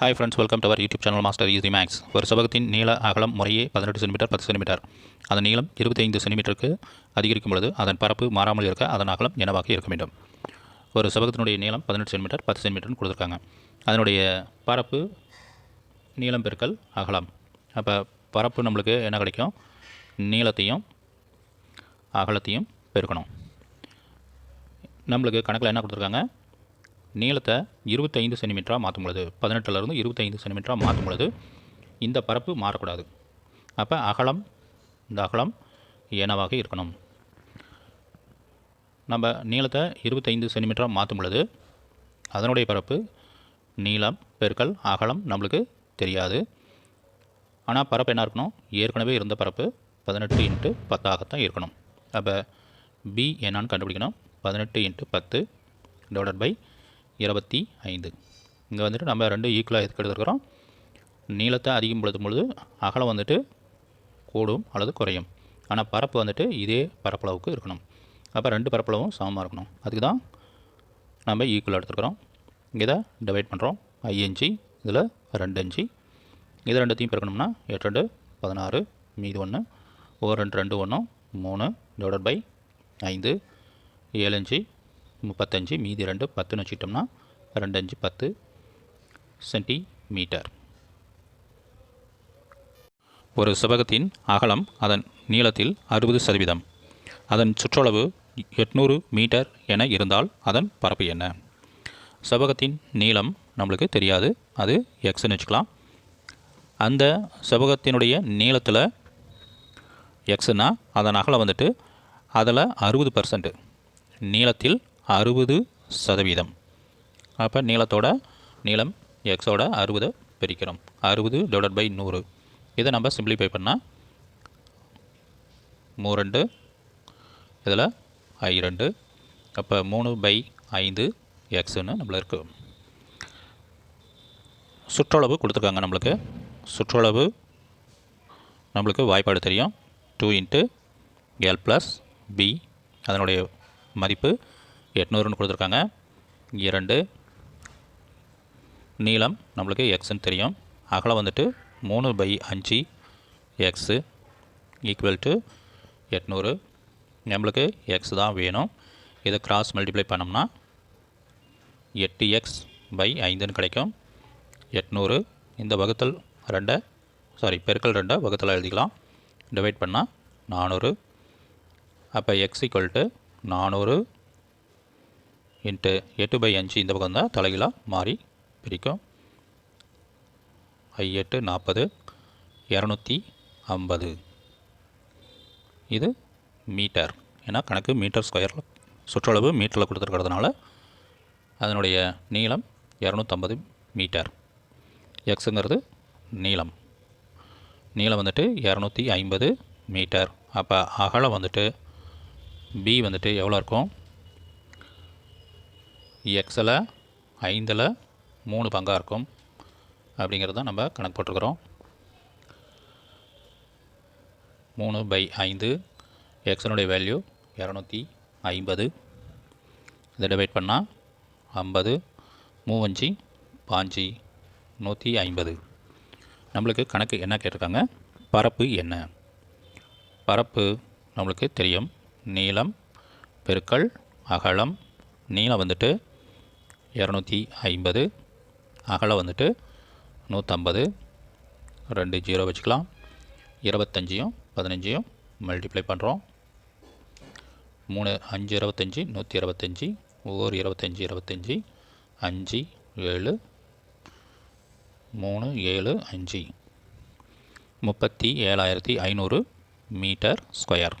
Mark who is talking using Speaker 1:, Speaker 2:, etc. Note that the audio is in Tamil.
Speaker 1: Hi friends welcome to our YouTube channel master easy maths ஒரு செவகத்தின் நீள அகலம் முறையே பதினெட்டு சென்டிமீட்டர் பத்து சென்டிமீட்டர் அதன் நீளம் இருபத்தைந்து சென்டிமீட்டருக்கு அதிகரிக்கும் பொழுது அதன் பரப்பு மாறாமல் இருக்க அதன் அகலம் என்னவாக இருக்க வேண்டும். ஒரு செவகத்தினுடைய நீளம் பதினெட்டு சென்டிமீட்டர் பத்து சென்டிமீட்டர்னு கொடுத்துருக்காங்க. அதனுடைய பரப்பு நீளம் பெருக்கல் அகலம். அப்போ பரப்பு நம்மளுக்கு என்ன கிடைக்கும்? நீளத்தையும் அகலத்தையும் பெருக்கணும். நம்மளுக்கு கணக்கில் என்ன கொடுத்துருக்காங்க? நீளத்தை இருபத்தைந்து சென்டிமீட்டராக மாற்றும் பொழுது பதினெட்டுலேருந்து இருபத்தைந்து சென்டிமீட்டராக மாற்றும் பொழுது இந்த பரப்பு மாறக்கூடாது. அப்போ அகலம் இந்த அகலம் என்னவாக இருக்கணும். நம்ம நீளத்தை இருபத்தைந்து சென்டிமீட்டராக மாற்றும் பொழுது அதனுடைய பரப்பு நீளம் பெருக்கல் அகலம் நம்மளுக்கு தெரியாது. ஆனால் பரப்பு என்ன இருக்கணும்? ஏற்கனவே இருந்த பரப்பு பதினெட்டு இன்ட்டு பத்தாகத்தான் இருக்கணும். அப்போ பி என்னான்னு கண்டுபிடிக்கணும்? பதினெட்டு இன்ட்டு பத்து டிவைடட் பை இருபத்தி ஐந்து. இங்கே வந்துட்டு நம்ம ரெண்டு ஈக்குவலாக எதுக்கு எடுத்துருக்கிறோம் நீளத்தை அதிகப்படுத்தும் பொழுது அகலம் வந்துட்டு கூடும் அல்லது குறையும். ஆனால் பரப்பு வந்துட்டு இதே பரப்பளவுக்கு இருக்கணும். அப்போ ரெண்டு பரப்பளவும் சமமாக இருக்கணும். அதுக்கு தான் நம்ம ஈக்குவல் எடுத்துருக்குறோம். இதை டிவைட் பண்ணுறோம் ஐஞ்சி இதில் ரெண்டு அஞ்சு இது ரெண்டுத்தையும் பிறக்கணும்னா எட்டு ரெண்டு பதினாறு மீதி ஒன்று ஒரு ரெண்டு ரெண்டு ஒன்று மூணு டிவைட் பை ஐந்து. ஏழு அஞ்சு முப்பத்தஞ்சு மீதி ரெண்டு பத்துன்னு வச்சுக்கிட்டோம்னா ரெண்டு அஞ்சு பத்து சென்டிமீட்டர் ஒரு செவ்வகத்தின் அகலம் அதன் நீளத்தில் அறுபது சதவீதம். அதன் சுற்றளவு எட்நூறு மீட்டர் என இருந்தால் அதன் பரப்பு என்ன? செவ்வகத்தின் நீளம் நம்மளுக்கு தெரியாது. அது எக்ஸ்ன்னு வச்சுக்கலாம். அந்த செவ்வகத்தினுடைய நீளத்தில் எக்ஸ்னால் அதன் அகலம் வந்துட்டு அதில் அறுபது பர்சன்ட் நீளத்தில் அறுபது சதவீதம். அப்போ நீளத்தோட நீளம் எக்ஸோட அறுபதை பிரிக்கிறோம். அறுபது டிவைட் பை நூறு. இதை நம்ம சிம்பிளிஃபை பண்ணால் மூ ரெண்டு இதில் ஐ ரெண்டு அப்போ மூணு பை ஐந்து எக்ஸுன்னு நம்மளுக்கு சுற்றளவு கொடுத்துருக்காங்க நம்மளுக்கு. சுற்றளவு நம்மளுக்கு வாய்ப்பாடு தெரியும். Two into L plus B அதனுடைய மதிப்பு எட்நூறுன்னு கொடுத்துருக்காங்க. இரண்டு நீளம் நம்மளுக்கு எக்ஸ்ன்னு தெரியும். அகலம் வந்துட்டு மூணு பை அஞ்சு எக்ஸு ஈக்குவல் டு எட்நூறு. நம்மளுக்கு எக்ஸ் தான் வேணும். இதை கிராஸ் மல்டிப்ளை பண்ணோம்னா எட்டு எக்ஸ் பை ஐந்துன்னு கிடைக்கும். எட்நூறு. இந்த வகுத்தல் ரெண்டை சாரி பெருக்கல் ரெண்டை வகுத்தல் எழுதிக்கலாம். டிவைட் பண்ணால் நானூறு. அப்போ எக்ஸ் ஈக்குவல் டு நானூறு. இன்ட்டு எட்டு பை அஞ்சு இந்த பக்கம் தான் தலைகளாக மாறி பிரிக்கும். ஐ எட்டு நாற்பது இரநூத்தி ஐம்பது. இது மீட்டர். ஏன்னா கணக்கு மீட்டர் ஸ்கொயரில் சுற்றளவு மீட்டரில் கொடுத்துருக்கிறதுனால அதனுடைய நீளம் இரநூத்தம்பது மீட்டர். எக்ஸுங்கிறது நீளம். நீளம் வந்துட்டு இரநூத்தி ஐம்பது மீட்டர். அப்போ அகலம் வந்துட்டு பி வந்துட்டு எவ்வளோ இருக்கும்? எக்ஸில் ஐந்தில் மூணு பங்காக இருக்கும். அப்படிங்கிறத நம்ம கணக்கு போட்டிருக்கிறோம். மூணு பை ஐந்து எக்ஸனுடைய வேல்யூ இரநூத்தி ஐம்பது. இதை டிவைட் பண்ணால் ஐம்பது மூவஞ்சி பாஞ்சி நூற்றி ஐம்பது. நம்மளுக்கு கணக்கு என்ன கேட்டிருக்காங்க? பரப்பு என்ன? பரப்பு நம்மளுக்கு தெரியும். நீளம் பெருக்கல் அகலம் நீளம் வந்துட்டு இரநூத்தி ஐம்பது. அகலம் வந்துட்டு நூற்றம்பது ரெண்டு ஜீரோ வச்சுக்கலாம். இருபத்தஞ்சியும் பதினஞ்சையும் மல்டிப்ளை பண்ணுறோம் மூணு அஞ்சு இருபத்தஞ்சி நூற்றி இருபத்தஞ்சி. ஒவ்வொரு இருபத்தஞ்சி இருபத்தஞ்சி. அஞ்சு ஏழு. மூணு ஏழு அஞ்சு. முப்பத்தி ஏழாயிரத்தி ஐநூறு மீட்டர் ஸ்கொயர்.